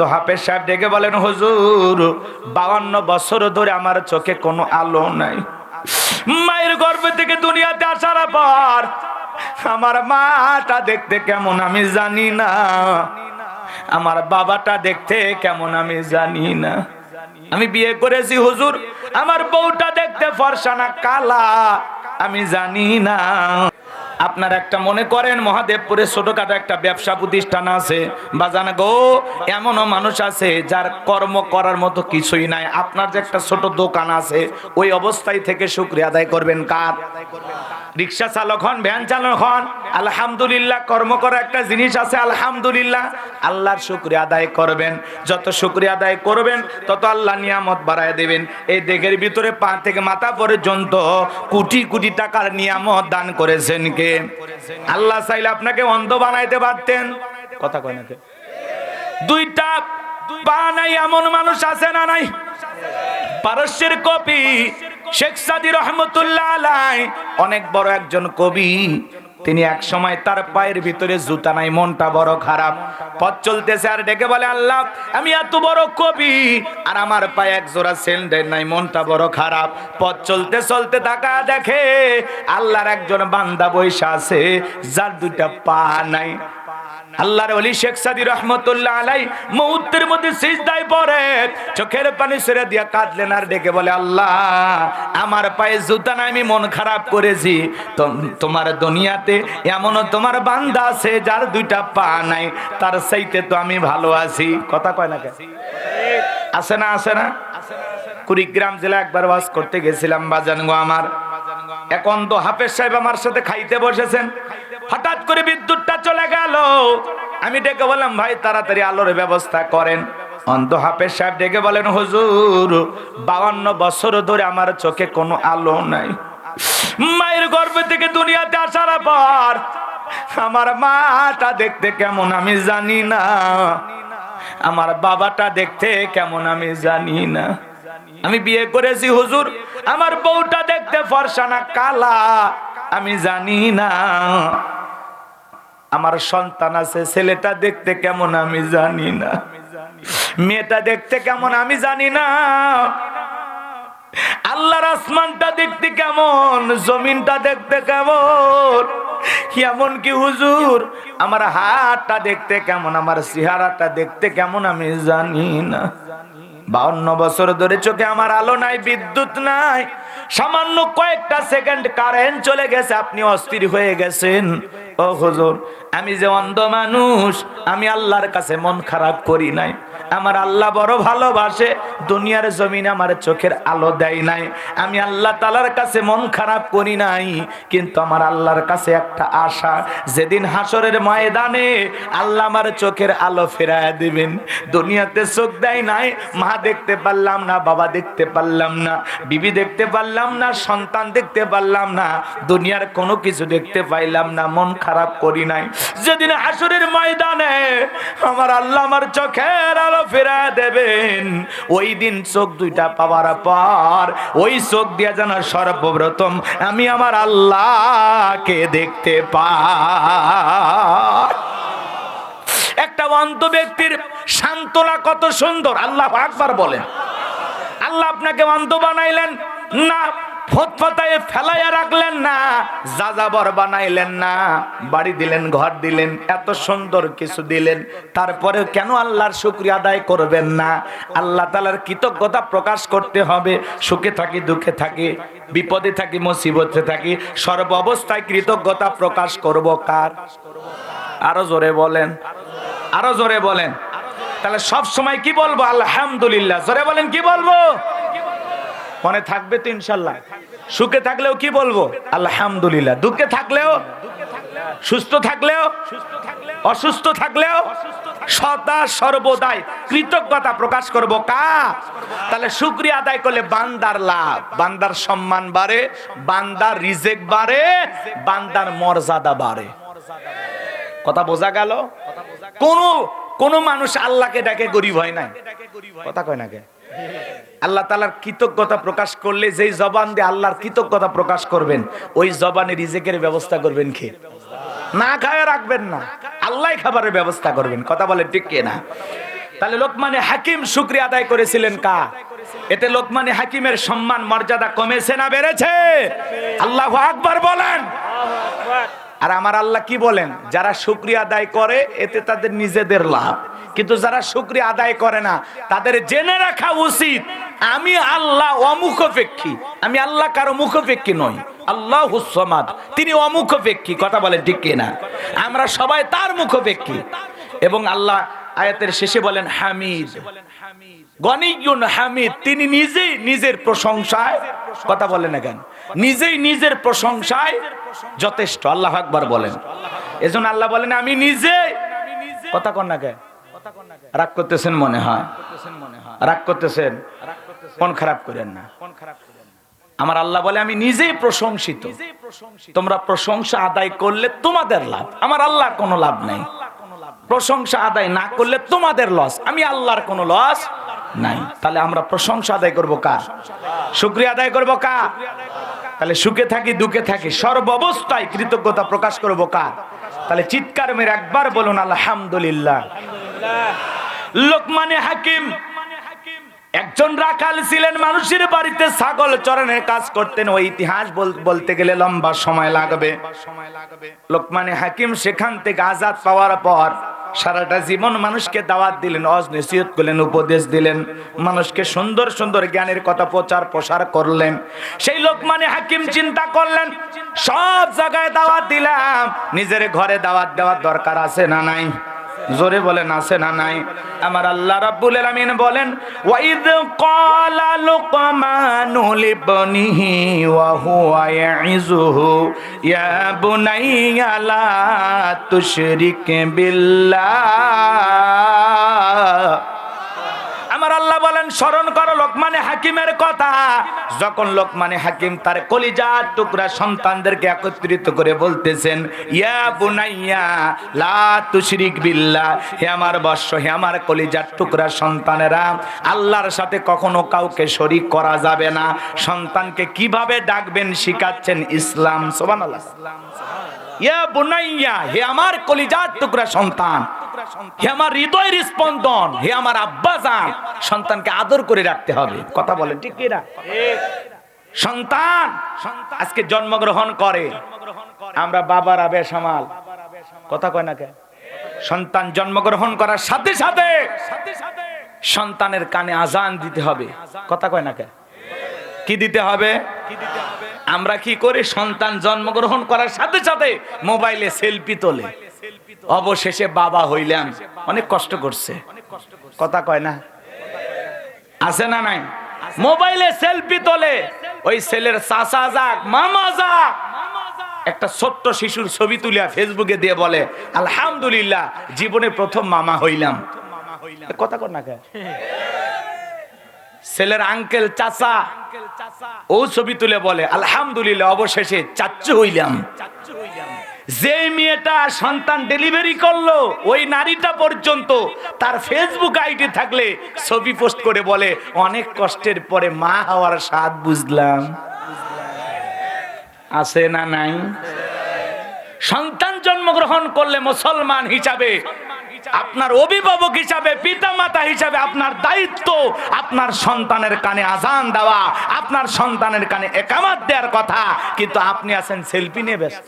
তো হাফেজ সাহেব ডেকে বলেন, হুজুর, বাউান্ন বছর ধরে আমার চোখে কোনো আলো নাই। মায়ের গর্ভ থেকে দুনিয়াতে আসার পর আমার মাটা দেখতে কেমন আমি জানি না। আমার বাবাটা দেখতে কেমন আমি জানি না। আমি বিয়ে করেছি, হুজুর, আমার বউটা দেখতে ফরসানা কালা, আমি জানি না। আপনার একটা মনে করেন, মহাদেবপুরে ছোটখাটো একটা ব্যবসা প্রতিষ্ঠান আছে। বা বাজান গো, এমনও মানুষ আছে যার কর্ম করার মতো কিছুই নাই। আপনার যে একটা ছোট দোকান আছে, ওই অবস্থায় থেকে শুক্রিয়া আদায় করবেন কার? রিক্সা চালক হন, ভ্যান চালক হন, আলহামদুলিল্লাহ, কর্ম করা একটা জিনিস আছে, আলহামদুলিল্লাহ। আল্লাহর শুক্রিয়া আদায় করবেন, যত শুক্রিয়া আদায় করবেন, তত আল্লাহ নিয়ামত বাড়ায় দেবেন। এই দেহের ভিতরে পা থেকে মাথা পর্যন্ত কোটি কোটি টাকার নিয়ামত দান করেছেন কে? আল্লাহ চাইলে আপনাকে অন্ধ বানাইতে পারতেন। কথা কয় নাকি দুইটা পা নাই এমন মানুষ আছে না নাই? পারস্যের কবি শেখ সাদি রহমতুল্লাহ আলাই, অনেক বড় একজন কবি। তিনি এক সময় তার পায়ের ভিতরে জুতা নাই, মনটা বড় খারাপ। পথ চলতেছে আর ডেকে বলে, আল্লাহ, আমি এত বড় কবি আর আমার পায়ে এক জোড়া সেন্ডের নাই, মনটা বড় খারাপ। পথ চলতে চলতে তাকা দেখে আল্লাহর একজন বান্দা বৈশা আছে, যার দুইটা পা নাই। আল্লাহর ওলি শেখ সাদি রহমতুল্লাহ আলাই মুহূর্তের মধ্যে সিজদায় পড়ে। চোখের পানি ছেড়ে দিয়া কাঁদলেন আর ডেকে বলে, আল্লাহ, আমার পায়ে জুতা নাই, আমি মন খারাপ করেছি। তোমার দুনিয়াতে এমনও তোমার বান্দা আছে যার দুইটা পা নাই, তার চাইতে তো আমি ভালো আছি। কথা কয় না আছে না আছে না? কুড়িগ্রাম জেলা একবার ওয়াজ করতে গেছিলাম বাজানগো আমার। এখন তো হাফেজ সাহেব আমার সাথে খাইতে বসেছেন। হঠাৎ করে বিদ্যুৎটা চলে গেল। আমি ডেকে বললাম, ভাই, তাড়াতাড়ি আলোর ব্যবস্থা করেন। অন্ত হাফেজ সাহেব ডেকে বলেন, হুজুর, বাউান্ন বছর ধরে আমার চোখে কোনো আলো নাই। মায়ের গর্ভ থেকে দুনিয়াতে আসার পর আমার মাটা দেখতে কেমন আমি জানি না। আমার বাবাটা দেখতে কেমন আমি জানি না। আমি বিয়ে করেছি, হুজুর, আমার বউটা দেখতে ফর্সা না, কালা, আমি জানি না। আমার সন্তান আছে, ছেলেটা দেখতে কেমন আমি জানি না। মেয়েটা দেখতে কেমন আমি জানি না। আল্লাহর আসমানটা দেখতে কেমন, জমিনটা দেখতে কেমন এমন কি হুজুর, আমার হাতটা দেখতে কেমন, আমার চেহারাটা দেখতে কেমন আমি জানি না। বাউন্ন বছর ধরে চোখে আমার আলো নাই, বিদ্যুৎ নাই। সামান্য কয়েকটা সেকেন্ড কারেন্ট চলে গেছে, আপনি অস্থির হয়ে গেছেন। ও হুজুর আমি যে অন্ধ মানুষ আমি আল্লাহর কাছে মন খারাপ করি নাই। আমার আল্লাহ বড় ভালোবাসে, দুনিয়ার জমিন আমার চোখের আলো দেয় নাই। আমি আল্লাহ তালার কাছে মন খারাপ করি নাই, কিন্তু আমার আল্লাহর কাছে একটা আশা, যেদিন হাসরের ময়দানে আল্লাহ আমার চোখের আলো ফেরায় দিবেন। দুনিয়াতে চোখ দেয় নাই, মা দেখতে পারলাম না, বাবা দেখতে পারলাম না, বিবি দেখতে পারলাম না, সন্তান দেখতে পারলাম না, দুনিয়ার কোনো কিছু দেখতে পাইলাম না, মন খারাপ করি নাই। যেদিন হাসরের ময়দানে আমার আল্লাহ আমার চোখের আলো ফেরা দেবেন। ওই দিন চোখ দুইটা পাওয়ার পর, ওই চোখ দিয়ে যেন সর্বপ্রথম আমি আমার আল্লাহকে দেখতে পাই। একটা অন্ত ব্যক্তির সান্ত্বনা কত সুন্দর, আল্লাহ আকবার বলেন। আল্লাহ আপনাকে অন্ধ বানাইলেন? না। ফতফতায় ফেলাইয়া রাখলেন না, যাযাবর বানাইলেন না, বাড়ি দিলেন, ঘর দিলেন, এত সুন্দর কিছু দিলেন তারপরে কেন আল্লাহর শুক্রিয়া আদায় করবেন না? আল্লাহ তালার কৃতজ্ঞতা প্রকাশ করতে হবে, সুখে থাকি, দুঃখে থাকি, বিপদে থাকি, মুসিবতে থাকি, সর্ব অবস্থায় কৃতজ্ঞতা প্রকাশ করব কার? আরও জোরে বলেন, আরও জোরে বলেন। তাহলে সব সময় কি বলব? আলহামদুলিল্লাহ। জোরে বলেন, কি বলব? মনে থাকবে তো ইনশাল্লাহ সুখে থাকলেও কি বলব? আলহামদুলিল্লাহ। দুঃখে থাকলেও, সুস্থ থাকলেও, অসুস্থ থাকলেও, সদা সর্বদাই কৃতজ্ঞতা প্রকাশ করব কা? তাহলে শুক্রিয়া আদায় করলে বান্দার লাভ। বান্দার সম্মান বাড়ে, বান্দার রিজেক বাড়ে, বান্দার মর্যাদা বাড়ে। কথা বোঝা গেল? কোন কোন মানুষ আল্লাহকে ডাকে, গরিব হয় নাই। কথা কয় না কে? আল্লাহ তালার কৃতজ্ঞতা প্রকাশ করলে যেই জবান দিয়ে আল্লাহর কৃতজ্ঞতা প্রকাশ করবেন, ওই জবানে রিজেকের ব্যবস্থা করবেন কে? না খায় রাখবেন না। আল্লাহ খাবারের ব্যবস্থা করবেন। কথা বলে ঠিক না তাহলে লোকমানে হাকিম শুক্রিয়া আদায় করেছিলেন কা এতে লোকমানে হাকিমের সম্মান, মর্যাদা কমেছে না বেড়েছে? আল্লাহ আকবার বলেন। আর আমার আল্লাহ কি বলেন? যারা শুক্রিয়া আদায় করে, এতে তাদের নিজেদের লাভ। কিন্তু যারা শুক্রিয়া আদায় করে না, তাদের জেনে রাখা উচিত, আমি আল্লাহ অমুখপেক্ষী। আমি আল্লাহ কারও মুখপেক্ষী নই। আল্লাহ হুসমাদ তিনি অমুখপেক্ষী, কথা বলেন ঠিক কিনা? আমরা সবাই তার মুখপেক্ষী। এবং আল্লাহ আয়াতের শেষে বলেন, হামিদ। গণিগুন হামিদ, তিনি নিজেই নিজের প্রশংসায়, কথা বলেন কেন? নিজেই নিজের প্রশংসায় যথেষ্ট, আল্লাহ আকবার বলেন। এজন্য আল্লাহ বলেন, আমি নিজে কথা কন না কেন? রাগ করতেছেন মনে হয়? রাগ করতেছেন? কোন খারাপ করেন না? আমার আল্লাহ বলে, আমি নিজেই প্রশংসিত। তোমরা প্রশংসা আদায় করলে তোমাদের লাভ। আমার আল্লাহর কোনো লাভ নাই। প্রশংসা আদায় না করলে তোমাদের লস আমি আল্লাহর কোনো লস নাই। তাহলে আমরা প্রশংসা আদায় করব কার? শুক্রিয়া আদায় করব কার? তাহলে সুখে থাকি, দুঃখে থাকি, সর্বাবস্থায় কৃতজ্ঞতা প্রকাশ করব কার? তাহলে চিৎকার মেরে একবার বলুন, আলহামদুলিল্লাহ। লোকমানে হাকিম, একজন রাখাল ছিলেন, মানুষের বাড়িতে ছাগল চরণের কাজ করতেন। ওই ইতিহাস বল- বলতে গেলে লম্বা সময় লাগবে। লোকমানে হাকিম সেখান থেকে আজাদ পাওয়ার পর সারাটা জীবন মানুষকে দাওয়াত দিলেন অজ নসিহত করলেন, উপদেশ দিলেন। মানুষকে সুন্দর সুন্দর জ্ঞানের কথা প্রচার, প্রসার করলেন। সেই লোক মানে হাকিম চিন্তা করলেন, সব জায়গায় দাওয়াত দিলাম, নিজের ঘরে দাওয়াত দেওয়ার দরকার আছে না নাই? জোরে বলেন, আছে না নাই? আমার আল্লাহ রাব্বুল আলামিন বলেন, ওয়াইদ ক্বালা লুকমানু লিবনিহি ওয়া হুয়া ইয়াইজুহু ইয়া বুনাইয়া লা তুশরিক বিল্লাহ। বলেন, স্মরণ করো লোকমানে হাকিমের কথা। যখন লোকমানে হাকিম তার কলিজার টুকরা সন্তানদেরকে একত্রিত করে বলতেছেন, ইয়া বুনাইয়া, লা তুশরিক বিল্লাহ, হে আমার বর্ষ হে আমার কলিজার টুকরা সন্তানেরা, আল্লাহর সাথে কখনো কাউকে শরিক করা যাবে না। সন্তানকে কীভাবে ডাকবেন, শিখাচ্ছেন ইসলাম, সুবহানাল্লাহ। ইয়া বুনাইয়া, হে আমার কলিজার টুকরা সন্তান, হে আমার হৃদয়ের স্পন্দন, হে আমার আব্বা জান, সন্তানকে আদর করে রাখতে হবে। কথা বলেন, ঠিক কিনা? সন্তান আজকে জন্মগ্রহণ করে। আমরা বাবারা বেসামাল কথা কয় না কে? সন্তান জন্মগ্রহণ করার সাথে সাথে সন্তানের কানে আজান দিতে হবে। কথা কয় না কে? কি দিতে হবে? আমরা কি করি সন্তান জন্মগ্রহণ করার সাথে সাথে মোবাইলে সেলফি তোলে? অবশেষে বাবা হইলাম অনেক কষ্ট করছে। কথা কয় না? আছে না নাই? মোবাইলে সেলফি তোলে। ওই ছেলের চাচা যাক, মামা যাক। একটা ছোট্ট শিশুর ছবি তুলিয়া ফেসবুকে দিয়ে বলে, আলহামদুলিল্লাহ, জীবনে প্রথম মামা হইলাম। কথা কর না ছেলের আঙ্কেল, চাচা। ও ছবি তুলে বলে, আলহামদুলিল্লাহ, অবশেষে চাচ্চু হইলাম। যে মেয়েটা সন্তান ডেলিভারি করল, ওই নারীটা পর্যন্ত তার ফেসবুক আইডি থাকলে ছবি পোস্ট করে বলে, অনেক কষ্টের পরে মা হওয়ার স্বাদ বুঝলাম। আছে না নাই? সন্তান জন্মগ্রহণ করলে মুসলমান হিসাবে আপনার অভিভাবক হিসাবে পিতা মাতা হিসাবে আপনার দায়িত্ব আপনার সন্তানের কানে আজান দেওয়া, আপনার সন্তানের কানে একামাত দেওয়ার কথা। কিন্তু আপনি আছেন সেলফি নিয়ে ব্যস্ত।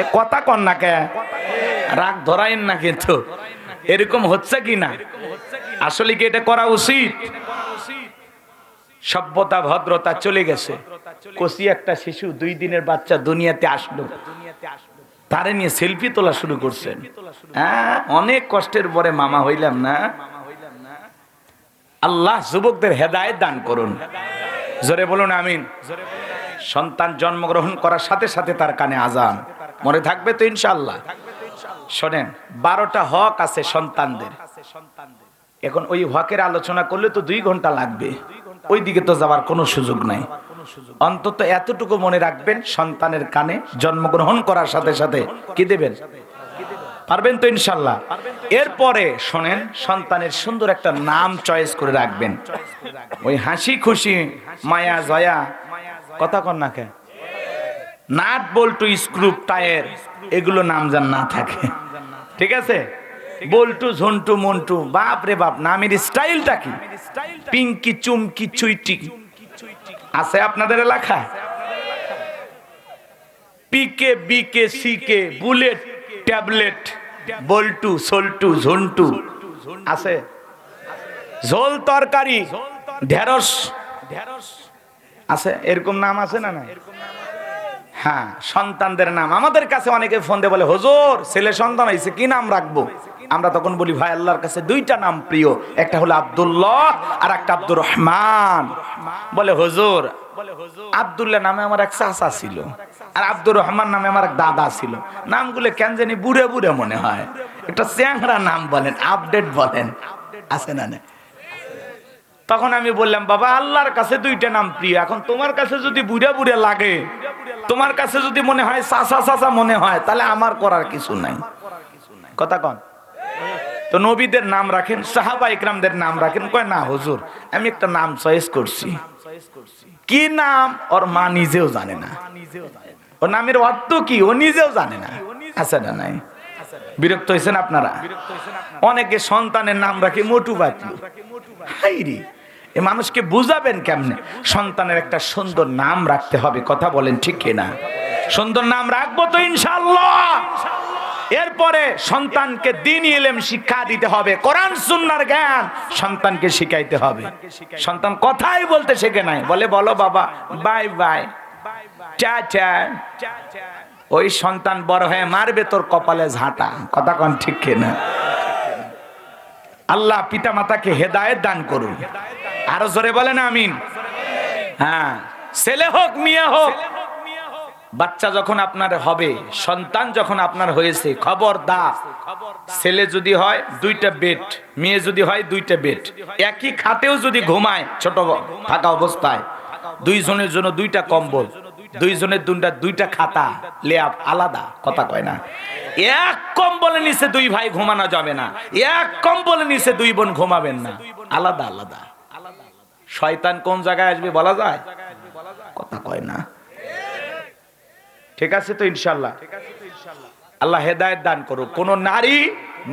এ কথা কন না কে? রাগ ধরাইন না কিন্তু। এরকম হচ্ছে কি না? আসলে কি এটা করা উচিত? সভ্যতা, ভদ্রতা চলে গেছে। কচি একটা শিশু দুই দিনের বাচ্চা দুনিয়াতে আসলো। তারে নিয়ে সেলফি তোলা শুরু করছেন। হ্যাঁ অনেক কষ্টের পরে মামা হইলাম না? আল্লাহ যুবকদের হেদায়েত দান করুন। জোরে বলুন, আমিন। সন্তান জন্মগ্রহণ করার সাথে সাথে তার কানে আজান। মনে থাকবে তো ইনশাল্লাহ শোনেন, বারোটা হক আছে সন্তানদের। এখন ওই হকের আলোচনা করলে তো দুই ঘণ্টা লাগবে। ওই দিকে তো যাওয়ার কোনো সুযোগ নাই। অন্তত এতটুকু মনে রাখবেন সন্তানের কানে জন্মগ্রহণ করার সাথে সাথে। কি দেবেন? পারবেন তো ইনশাল্লাহ। এরপরে শোনেন সন্তানের সুন্দর একটা নাম চয়েস করে রাখবেন। ওই হাসি খুশি মায়া জয়া। কথা কন না কে? নাট বল্টু স্ক্রুপ টায়ার এগুলো নাম যেন না থাকে। ঠিক আছে? বল্টু ঝন্টু মন্টু বাপ রে বাপ নামের স্টাইলটা কি? পিঙ্কি চুমকি চুইটি। আছে আপনাদের এলাকায় পিকে, বিকে, সিকে, বুলেট, ট্যাবলেট, বল্টু, সল্টু, ঝন্টু, আছে? ঝোল তরকারি, ঢেঁড়স ঢেঁড়স আছে? এরকম নাম আছে না না হ্যাঁ সন্তানদের নাম। আমাদের কাছে অনেকে ফোন দিয়ে বলে, হুজুর, ছেলে সন্তান হয়েছে, কি নাম রাখব? আমরা তখন বলি, ভাই, আল্লাহর কাছে দুইটা নাম প্রিয়। একটা হলো আব্দুল্লাহ আর একটা আব্দুর রহমান। বলে, হুজুর, আব্দুল্লাহ নামে আমার এক চাচা ছিল আর আব্দুর রহমান নামে আমার এক দাদা ছিল। নামগুলো কেন জানি বুড়ে বুড়ে মনে হয়। একটা চ্যাংরা নাম বলেন, আপডেট বলেন। আছে না তখন আমি বললাম, বাবা, আল্লাহর কাছে দুইটা নাম প্রিয়। এখন তোমার কাছে যদি বুড়ে বুড়ে লাগে, তোমার কাছে যদি মনে হয় চাচা চাচা মনে হয়, তাহলে আমার করার কিছু নাই। কথা কন। তো নবীদের নাম রাখেন, সাহাবা ইকরামদের নাম রাখেন। কয়, না, হুজুর, আমি একটা নাম চয়েস করছি। কি নাম? ওর মা নিজেও জানে না। ওর নামের অর্থ কি? ও নিজেও জানে না। আছে না নাই? বিরক্ত হয়েছেন আপনারা? অনেকে সন্তানের নাম রাখে মোটু বাতলু হাইরি এ মানুষকে বুঝাবেন কেমনে? সন্তানের একটা সুন্দর নাম রাখতে হবে, কথা বলেন ঠিক কিনা? সুন্দর নাম রাখব তো ইনশাল্লাহ এরপরে সন্তানকে দিন ইলেম শিক্ষা দিতে হবে, কোরআন, সুন্নার জ্ঞান সন্তানকে শিখাইতে হবে। সন্তান কথাই বলতে শেখে নাই। বলে, বলো বাবা, বাই বাই। চা চা। ওই সন্তান বড় হয়ে মারবে তোর কপালে ঝাঁটা। কথা কন ঠিক কিনা? আল্লাহ পিতা মাতাকে হেদায়েত দান করুন। আরও জোরে বলেন, আমিন। হ্যাঁ। ছেলে হোক, মেয়ে হোক বাচ্চা যখন আপনার হবে, সন্তান যখন আপনার হয়েছে খবর দা ছেলে যদি হয়, দুইটা বেড, মেয়ে যদি হয়, দুইটা বেড। একই খাতেও যদি ঘুমায়, ছোট থাকা অবস্থায়, দুইজনের জন্য দুইটা কম্বল, দুইজনের দুইটা দুইটা খাতা লেয়াপ আলাদা, কথা কয় না। এক কম্বলে নিচে দুই ভাই ঘুমানো যাবে না, এক কম্বলে নিচে দুই বোন ঘুমাবেন না। আলাদা আলাদা। শয়তান কোন জায়গায় আসবে বলা যায়? কথা কয় না। ঠিক আছে তো ইনশাল্লাহ আল্লাহ হেদায়ত দান করুক। কোন নারী,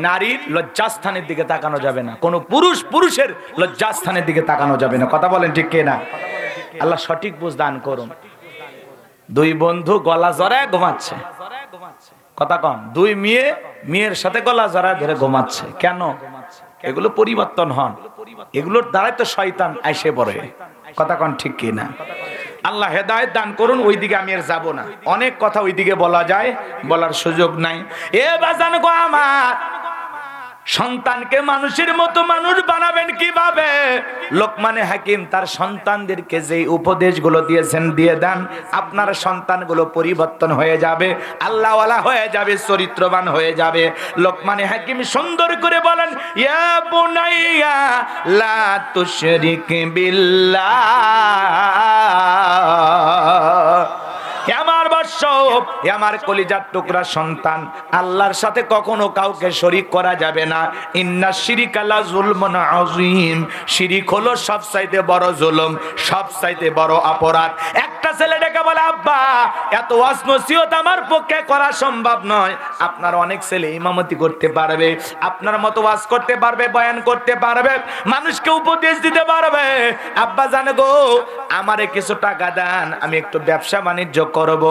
নারীর লজ্জাস্থানের দিকে তাকানো যাবে না। কোন পুরুষ, পুরুষের লজ্জাস্থানের দিকে তাকানো যাবে না। কথা বলেন ঠিক কে না আল্লাহ সঠিক বুঝ দান করুন। দুই বন্ধু গলা জড়ায় ঘুমাচ্ছে। কথা কন। দুই মেয়ে, মেয়ের সাথে গলা জড়ায় ধরে ঘুমাচ্ছে। কেন? এগুলো পরিবর্তন হন। এগুলোর দ্বারাই তো শয়তান আইসে পড়ে। কথা কন ঠিক কি না আল্লাহ হেদায়ত দান করুন, ওইদিকে আমি আর যাব না। অনেক কথা ওইদিকে বলা যায়, বলার সুযোগ নাই। এ বাজান গো আমার সন্তানকে মানুষের মতো মানুষ বানাবেন কীভাবে? লোকমানে হাকিম তার সন্তানদেরকে যে উপদেশগুলো দিয়েছেন, দিয়ে দেন। আপনার সন্তানগুলো পরিবর্তন হয়ে যাবে, আল্লাহওয়ালা হয়ে যাবে, চরিত্রবান হয়ে যাবে। লোকমানে হাকিম সুন্দর করে বলেন বিল্লাহ। আমার কলিজার টুকরা সন্তান। আল্লাহর সাথে কখনো কাউকে শরিক করা যাবে না। ইন্না শিরিক আল্লাহ শিরিক হলো বড় জুলুম সব চাইতে বড় অপরাধ। একটা ছেলে ডেকে বলে, আব্বা, এত আমার পক্ষে করা সম্ভব নয়। আপনার অনেক ছেলে ইমামতি করতে পারবে, আপনার মতো ওয়াজ করতে পারবে, বয়ান করতে পারবে, মানুষকে উপদেশ দিতে পারবে। আব্বা জানে গো, আমারে কিছু টাকা দেন, আমি একটু ব্যবসা বাণিজ্য করব।